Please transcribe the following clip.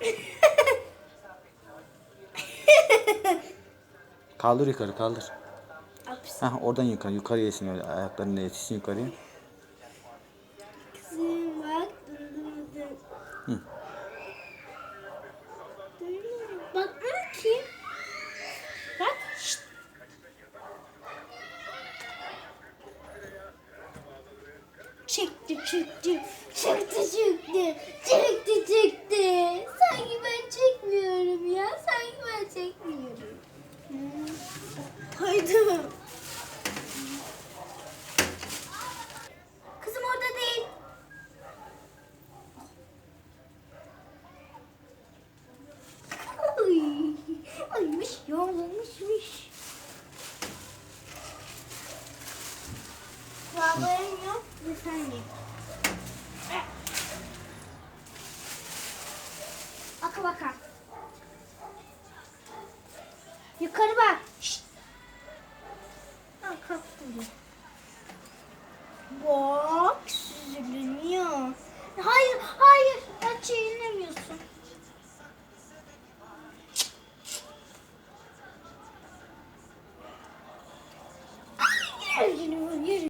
kaldır yukarı kaldır. Hah oradan yukarı yukarı yesin öyle ayaklarını yetişsin yukarıya. Kızım bak durdurdum. Bak bana kim? Bak. Şşt. Çekti çekti. Koydum. Kızım orada değil. Ay, aymış yağlamışmış. Babayım yok ve sen ye. Baka baka. Yukarı bak. Şşt. Bak süzülüyor. Hayır hayır açayım.